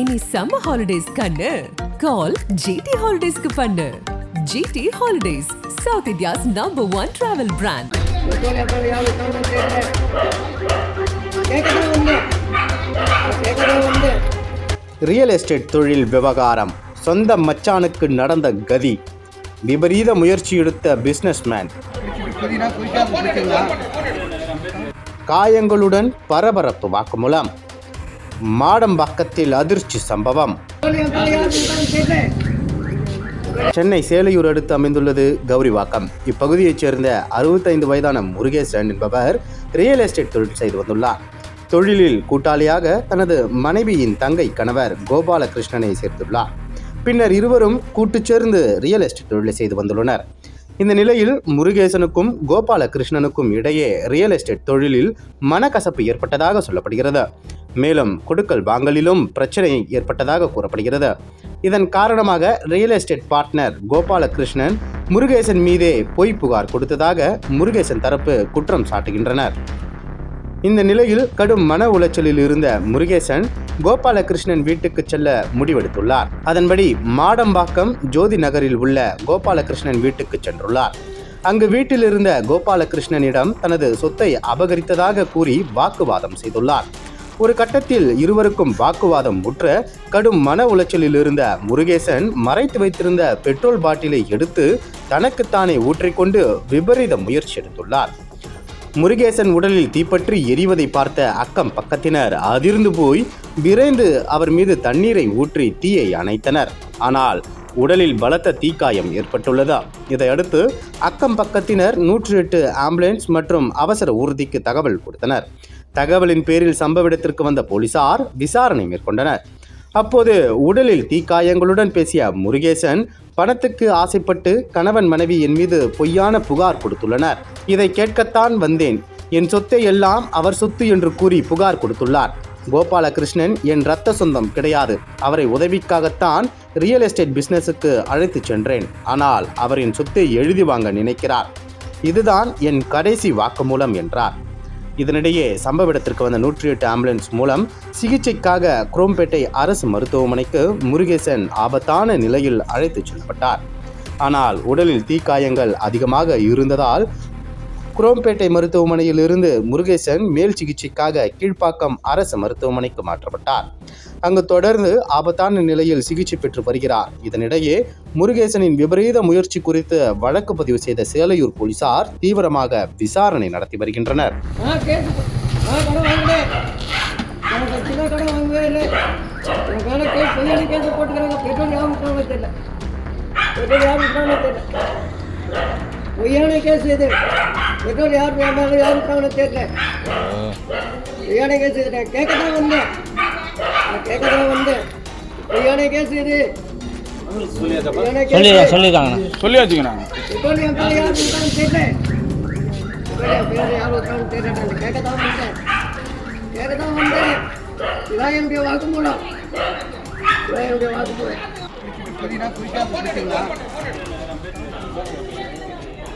இனி summer holidays கண்ணு. கால் GT ஹாலிடேஸ்க்கு பண்ணு. GT holidays south India's number one travel brand real estate தொழில் விவகாரம். சொந்த மச்சானுக்கு நடந்த கதி. விபரீத முயற்சி எடுத்த பிஸ்னஸ்மேன் காயங்களுடன் பரபரப்பு வாக்குமூலம். மாடம்பாக்கத்தில் அதிர்ச்சி சம்பவம். சென்னை சேலையூர் அடுத்து அமைந்துள்ளது கௌரிவாக்கம். இப்பகுதியைச் சேர்ந்த அறுபத்தைந்து வயதான முருகேசன் என்பவர் ரியல் எஸ்டேட் தொழில் செய்து வந்துள்ளார். தொழிலில் கூட்டாளியாக தனது மனைவியின் தங்கை கணவர் கோபாலகிருஷ்ணனை சேர்த்துள்ளார். பின்னர் இருவரும் கூட்டு சேர்ந்து ரியல் எஸ்டேட் தொழிலை செய்து வந்துள்ளனர். இந்த நிலையில் முருகேசனுக்கும் கோபாலகிருஷ்ணனுக்கும் இடையே ரியல் எஸ்டேட் தொழிலில் மனக்கசப்பு ஏற்பட்டதாக சொல்லப்படுகிறது. மேலும் கொடுக்கல் வாங்கலிலும் பிரச்சனை ஏற்பட்டதாக கூறப்படுகிறது. இதன் காரணமாக real estate partner Gopalakrishnan Murugesan மீதே பொய் புகார் கொடுத்ததாக முருகேசன் தரப்பு குற்றம் சாட்டுகின்றனர். இந்த நிலையில் கடும் மன உளைச்சலில் இருந்த முருகேசன் கோபாலகிருஷ்ணன் வீட்டுக்கு செல்ல முடிவெடுத்துள்ளார். அதன்படி மாடம்பாக்கம் ஜோதி நகரில் உள்ள கோபாலகிருஷ்ணன் வீட்டுக்கு சென்றுள்ளார். அங்கு வீட்டில் இருந்த கோபாலகிருஷ்ணனிடம் தனது சொத்தை அபகரித்ததாக கூறி வாக்குவாதம் செய்துள்ளார். ஒரு கட்டத்தில் இருவருக்கும் வாக்குவாதம் முற்ற கடும் மன உளைச்சலில் இருந்த முருகேசன் மறைத்து வைத்திருந்த பெட்ரோல் பாட்டிலை எடுத்து தனக்குத்தானே ஊற்றிக்கொண்டு விபரீத முயற்சி எடுத்துள்ளார். முருகேசன் உடலில் தீப்பற்றி எரிவதை பார்த்த அக்கம் பக்கத்தினர் அதிர்ந்து போய் விரைந்து அவர் மீது தண்ணீரை ஊற்றி தீயை அணைத்தனர். ஆனால் உடலில் பலத்த தீக்காயம் ஏற்பட்டுள்ளதா. இதையடுத்து அக்கம் பக்கத்தினர் நூற்றி எட்டு ஆம்புலன்ஸ் மற்றும் அவசர ஊர்திக்கு தகவல் கொடுத்தனர். தகவலின் பேரில் சம்பவ இடத்திற்கு வந்த போலீசார் விசாரணை மேற்கொண்டனர். அப்போது உடலில் தீக்காயங்களுடன் பேசிய முருகேசன் பணத்துக்கு ஆசைப்பட்டு கணவன் மனைவி என் மீது பொய்யான புகார் கொடுத்துள்ளனர். இதை கேட்கத்தான் வந்தேன். என் சொத்தை எல்லாம் அவர் சொத்து என்று கூறி புகார் கொடுத்துள்ளார். கோபாலகிருஷ்ணன் என் ரத்த சொந்தம் கிடையாது. அவரை உதவிக்காகத்தான் ரியல் எஸ்டேட் பிஸ்னஸுக்கு அழைத்துச் சென்றேன். ஆனால் அவரின் சொத்தை எழுதி வாங்க நினைக்கிறார். இதுதான் என் கடைசி வாக்குமூலம் என்றார். இதனிடையே சம்பவ இடத்திற்கு வந்த நூற்றி எட்டு ஆம்புலன்ஸ் மூலம் சிகிச்சைக்காக குரோம்பேட்டை அரசு மருத்துவமனைக்கு முருகேசன் ஆபத்தான நிலையில் அழைத்துச் செல்லப்பட்டார். ஆனால் உடலில் தீக்காயங்கள் அதிகமாக இருந்ததால் குரோம்பேட்டை மருத்துவமனையில் இருந்து முருகேசன் மேல் சிகிச்சைக்காக கீழ்ப்பாக்கம் அரசு மருத்துவமனைக்கு மாற்றப்பட்டார். அங்கு தொடர்ந்து ஆபத்தான நிலையில் சிகிச்சை பெற்று வருகிறார். இதனிடையே முருகேசனின் விபரீத முயற்சி குறித்து வழக்கு பதிவு செய்த சேலையூர் போலீசார் தீவிரமாக விசாரணை நடத்தி வருகின்றனர். போட்டுக்கிறாங்க. பெட்ரோல் யாரும் தெரியல பெட்ரோல் யாரும் தெரியல பொய்யான கேஸ் இது. பெட்ரோல் யார் மேலே யார் விட்டாங்கன்னு தெரியல பொய்யான கேஸ் இது. நான் கேட்க தான் வந்தேன். நான் கேட்க தான் வந்தேன். பொய்யான கேஸ் இது. சொல்லி கேஸ் சொல்லியிருக்காங்கண்ணா சொல்லியாச்சுங்கண்ணா. பெட்ரோல் என் பேர் யார் விட்டாங்கன்னு தெரியல பேர் யார் விட்டாங்கன்னு தெரியல நான் கேட்க தான் வந்தேன். கேட்க தான் வந்தேன். இதான் என்னுடைய வாக்குமூலம். இதான் என்னுடைய வாக்குமூலம்.